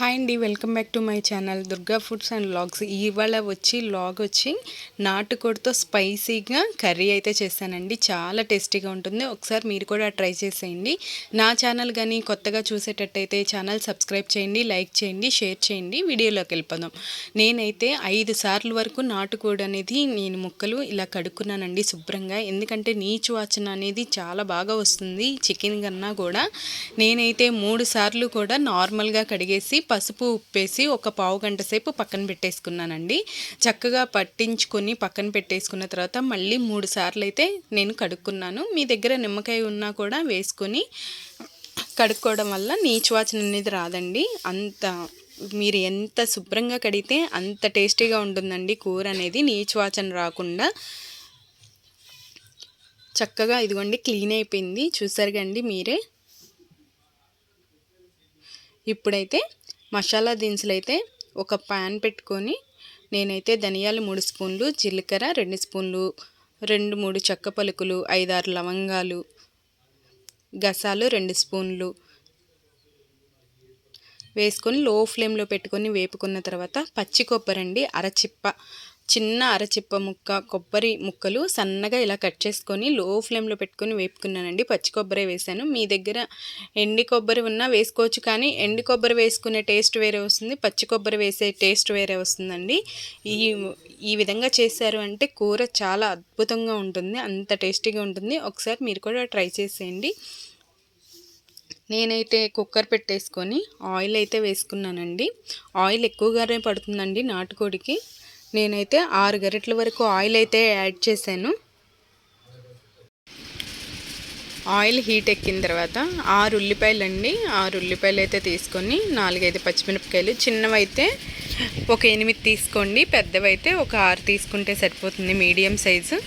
Hi అండి welcome back to my channel Durga foods and vlogs ఇవాళ వచ్చి log వచ్చి నాటుకోడితో స్పైసీగా కర్రీ అయితే చేశానండి. చాలా టేస్టీగా ఉంటుంది. ఒకసారి మీరు కూడా ట్రై చేసేయండి. నా ఛానల్ కానీ కొత్తగా చూసేటట్టయితే ఛానల్ సబ్స్క్రైబ్ చేయండి లైక్ చేయండి షేర్ చేయండి. వీడియోలోకి వెళ్ళిపోదాం. నేనైతే ఐదు సార్లు వరకు నాటుకోడి అనేది నేను ముక్కలు ఇలా కడుక్కున్నానండి శుభ్రంగా. ఎందుకంటే నీచు వాచన అనేది చాలా బాగా వస్తుంది. చికెన్ కన్నా కూడా నేనైతే మూడు సార్లు కూడా నార్మల్గా కడిగేసి పసుపు ఉప్పేసి ఒక పావు గంట సేపు పక్కన పెట్టేసుకున్నానండి. చక్కగా పట్టించుకొని పక్కన పెట్టేసుకున్న తర్వాత మళ్ళీ మూడు సార్లు అయితే నేను కడుక్కున్నాను. మీ దగ్గర నిమ్మకాయ ఉన్నా కూడా వేసుకొని కడుక్కోవడం వల్ల నీచువాచన అనేది రాదండి. అంత మీరు ఎంత శుభ్రంగా కడిగితే అంత టేస్టీగా ఉంటుందండి కూర అనేది. నీచువాచన రాకుండా చక్కగా ఇదిగోండి క్లీన్ అయిపోయింది. చూసారు కండి మీరే. ఇప్పుడైతే మసాలా దినుసులు అయితే ఒక ప్యాన్ పెట్టుకొని నేనైతే ధనియాలు మూడు స్పూన్లు జీలకర్ర రెండు స్పూన్లు రెండు మూడు చెక్క పలుకులు ఐదారు లవంగాలు గసాలు రెండు స్పూన్లు వేసుకొని లో ఫ్లేమ్లో పెట్టుకొని వేపుకున్న తర్వాత పచ్చి కొబ్బరి అండి అరచిప్ప. చిన్న అరచిప్ప ముక్క కొబ్బరి ముక్కలు సన్నగా ఇలా కట్ చేసుకొని లో ఫ్లేమ్లో పెట్టుకొని వేపుకున్నానండి. పచ్చి కొబ్బరి వేసాను. మీ దగ్గర ఎండి కొబ్బరి ఉన్నా వేసుకోవచ్చు కానీ ఎండి కొబ్బరి వేసుకునే టేస్ట్ వేరే వస్తుంది. పచ్చి కొబ్బరి వేసే టేస్ట్ వేరే వస్తుందండి. ఈ ఈ విధంగా చేశారు అంటే కూర చాలా అద్భుతంగా ఉంటుంది. అంత టేస్టీగా ఉంటుంది. ఒకసారి మీరు కూడా ట్రై చేసేయండి. నేనైతే కుక్కర్ పెట్టేసుకొని ఆయిల్ అయితే వేసుకున్నానండి. ఆయిల్ ఎక్కువగానే పడుతుందండి నాటుకోడికి. నేనైతే ఆరు గరిటల వరకు ఆయిల్ అయితే యాడ్ చేశాను. ఆయిల్ హీట్ ఎక్కిన తర్వాత ఆరు ఉల్లిపాయలు అండి ఆరు ఉల్లిపాయలు అయితే తీసుకొని నాలుగైదు పచ్చిమిరపకాయలు. చిన్నవైతే ఒక ఎనిమిది తీసుకోండి. పెద్దవైతే ఒక ఆరు తీసుకుంటే సరిపోతుంది మీడియం సైజు.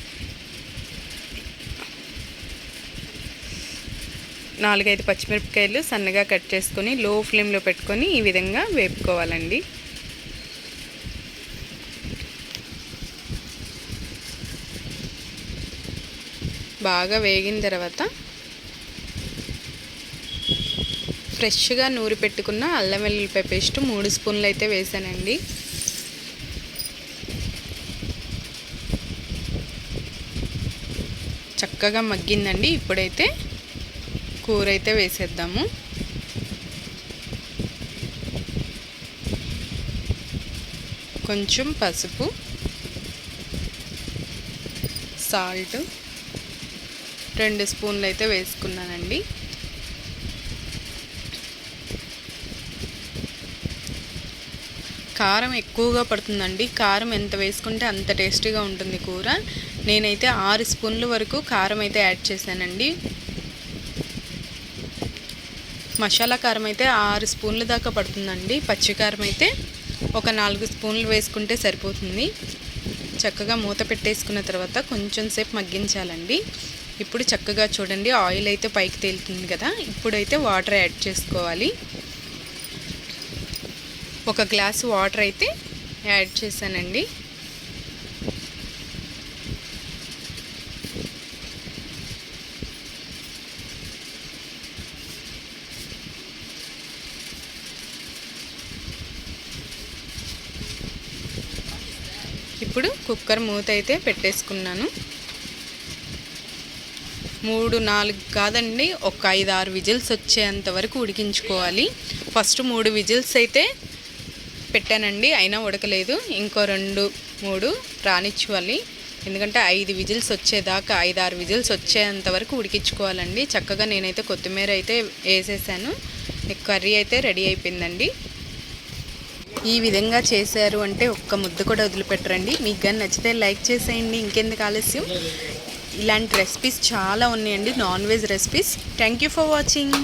నాలుగైదు పచ్చిమిరపకాయలు సన్నగా కట్ చేసుకొని లో ఫ్లేమ్లో పెట్టుకొని ఈ విధంగా వేపుకోవాలండి. బాగా వేగిన తర్వాత ఫ్రెష్గా నూరి పెట్టుకున్న అల్లం వెల్లుల్లిపాయ పేస్ట్ మూడు స్పూన్లు అయితే వేసానండి. చక్కగా మగ్గిందండి. ఇప్పుడైతే కూర అయితే వేసేద్దాము. కొంచెం పసుపు సాల్ట్ రెండు స్పూన్లు అయితే వేసుకున్నానండి. కారం ఎక్కువగా పడుతుందండి. కారం ఎంత వేసుకుంటే అంత టేస్టీగా ఉంటుంది కూర. నేనైతే ఆరు స్పూన్ల వరకు కారం అయితే యాడ్ చేశానండి. మసాలా కారం అయితే ఆరు స్పూన్ల దాకా పడుతుందండి. పచ్చికారం అయితే ఒక నాలుగు స్పూన్లు వేసుకుంటే సరిపోతుంది. చక్కగా మూత పెట్టేసుకున్న తర్వాత కొంచెం సేపు మగ్గించాలండి. ఇప్పుడు చక్కగా చూడండి ఆయిల్ అయితే పైకి తేలుతుంది కదా. ఇప్పుడైతే వాటర్ యాడ్ చేసుకోవాలి. ఒక గ్లాస్ వాటర్ అయితే యాడ్ చేశానండి. ఇప్పుడు కుక్కర్ మూత అయితే పెట్టేసుకున్నాను. మూడు నాలుగు కాదండి ఒక ఐదు ఆరు విజిల్స్ వచ్చేంత వరకు ఉడికించుకోవాలి. ఫస్ట్ మూడు విజిల్స్ అయితే పెట్టానండి అయినా ఉడకలేదు. ఇంకో రెండు మూడు రానిచ్చుకోవాలి ఎందుకంటే ఐదు విజిల్స్ వచ్చేదాకా ఐదు ఆరు విజిల్స్ వచ్చేంత వరకు ఉడికించుకోవాలండి. చక్కగా నేనైతే కొత్తిమీర అయితే వేసేసాను. కర్రీ అయితే రెడీ అయిపోయిందండి. ఈ విధంగా చేశారు అంటే ఒక్క ముద్ద కూడా వదిలిపెట్టరండి. మీకు కానీ నచ్చితే లైక్ చేసేయండి. ఇంకెందుకు ఆలస్యం? ఇలాంటి రెసిపీస్ చాలా ఉన్నాయండి non veg recipes thank you for watching